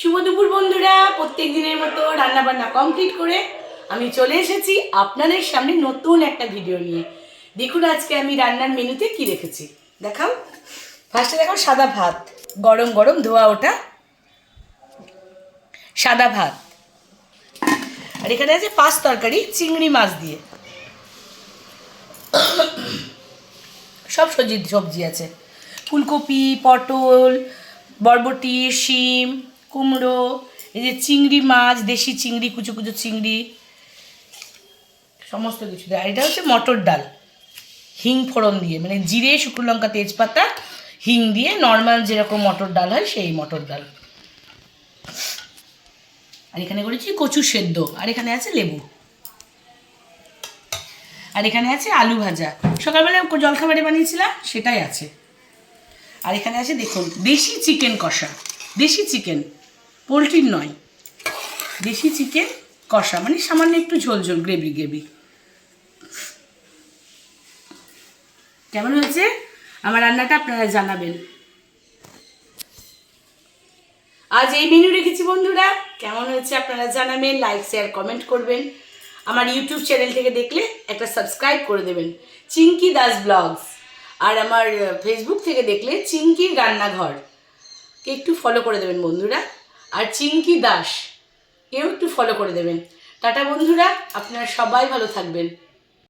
শুভ দুপুর বন্ধুরা, প্রত্যেক দিনের মতো রান্না বান্না কমপ্লিট করে আমি চলে এসেছি আপনাদের সামনে নতুন একটা ভিডিও নিয়ে। দেখুন আজকে আমি রান্নার মেনুতে কি রেখেছি। দেখাও। ফার্স্টে দেখাও সাদা ভাত, গরম গরম ধোয়া ওটা। সাদা ভাত। আর এখানে আছে পাঁচ তরকারি, চিংড়ি মাছ দিয়ে। সব সবজি সবজি আছে। ফুলকপি, পটল, বরবটি, শিম কুমড়ো, এই যে চিংড়ি মাছ, দেশি চিংড়ি, কুচো কুচো চিংড়ি, সমস্ত কিছু দেয়। আর এটা হচ্ছে মটর ডাল। হিং ফোড়ন দিয়ে মানে জিরে, শুকনো লঙ্কা, তেজপাতা, হিং দিয়ে নর্মাল যেরকম মটর ডাল হয় সেই মটর ডাল। আর এখানে করেছি কচু সেদ্ধ, আর এখানে আছে লেবু। আর এখানে আছে আলু ভাজা। সকালবেলা জলখাবারে বানিয়েছিলাম, সেটাই আছে। আর এখানে আছে, দেখুন, দেশি চিকেন কষা, দেশি চিকেন। পোলট্রির নয়। দেশি চিকেন, কষা মানে সামান্য একটু ঝোল ঝোল, গ্রেভি গ্রেভি। কেমন হয়েছে? আমার রান্নাটা আপনারা জানাবেন। আজ এই মেনু রেখেছি বন্ধুরা। কেমন হয়েছে আপনারা জানাবেন লাইক শেয়ার কমেন্ট করবেন। আমার ইউটিউব চ্যানেল থেকে দেখলে একটা সাবস্ক্রাইব করে দেবেন। চিঙ্কি দাস ব্লগস। আর আমার ফেসবুক থেকে দেখলে চিঙ্কির রান্নাঘর। একটু ফলো করে দেবেন বন্ধুরা। আর চিঙ্কি দাস কেউ একটু ফলো করে দেবেন। টাটা বন্ধুরা আপনারা সবাই ভালো থাকবেন।